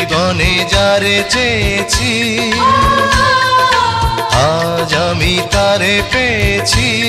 জীবনে যারে চেয়েছি আজ আমি তারে পেয়েছি।